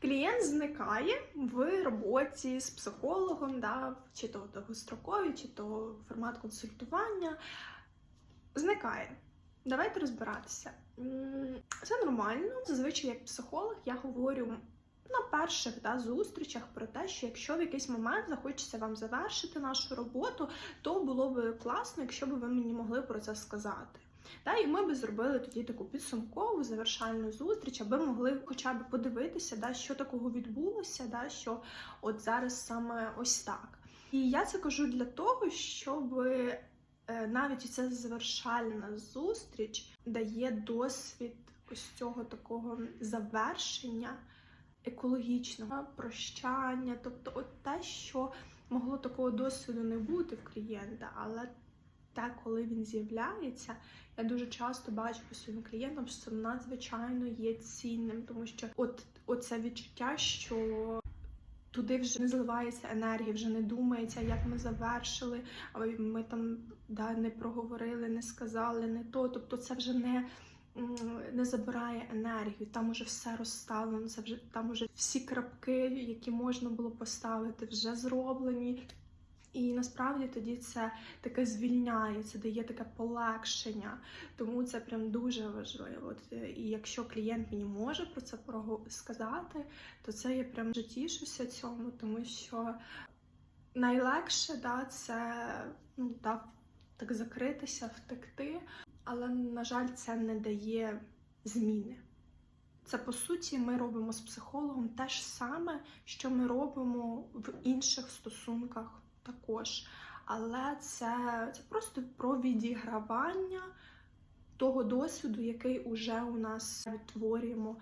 клієнт зникає в роботі з психологом, да, чи то довгострокові, чи то формат консультування. Зникає. Давайте розбиратися. Це нормально. Зазвичай, як психолог, я говорю на перших да, зустрічах про те, що якщо в якийсь момент захочеться вам завершити нашу роботу, то було б класно, якщо б ви мені могли про це сказати. Та, і ми би зробили тоді таку підсумкову завершальну зустріч, аби могли хоча б подивитися, да, що такого відбулося, да, що от зараз саме ось так. І я це кажу для того, щоб е, навіть ця завершальна зустріч дає досвід ось цього такого завершення екологічного прощання, тобто от те, що могло такого досвіду не бути в клієнта, але те, коли він з'являється, я дуже часто бачу по своїм клієнтам, що це надзвичайно є цінним, тому що от оце відчуття, що туди вже не зливається енергія, вже не думається, як ми завершили, ми там да, не проговорили, не сказали, не то. Тобто це вже не. Не забирає енергію, там уже все розставлено, це вже там уже всі крапки, які можна було поставити, вже зроблені. І насправді тоді це таке звільняє, це дає таке полегшення. Тому це прям дуже важливо. Е, І якщо клієнт мені може про це сказати, то це я прям дуже тішуся цьому, тому що найлегше да, це ну, так, так закритися, втекти, але, на жаль, це не дає зміни. Це по суті ми робимо з психологом те ж саме, що ми робимо в інших стосунках також. Але це, це просто про відігравання того досвіду, який уже у нас відтворюємо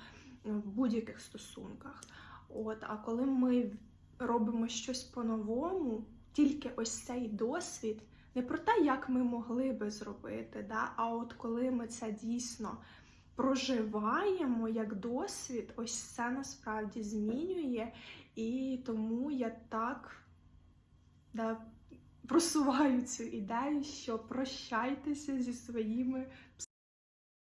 в будь-яких стосунках. От, а коли ми робимо щось по-новому, тільки ось цей досвід, не про те, як ми могли би зробити, да, а от коли ми це дійсно проживаємо як досвід, ось це насправді змінює. І тому я так да, просуваю цю ідею, що прощайтеся зі своїми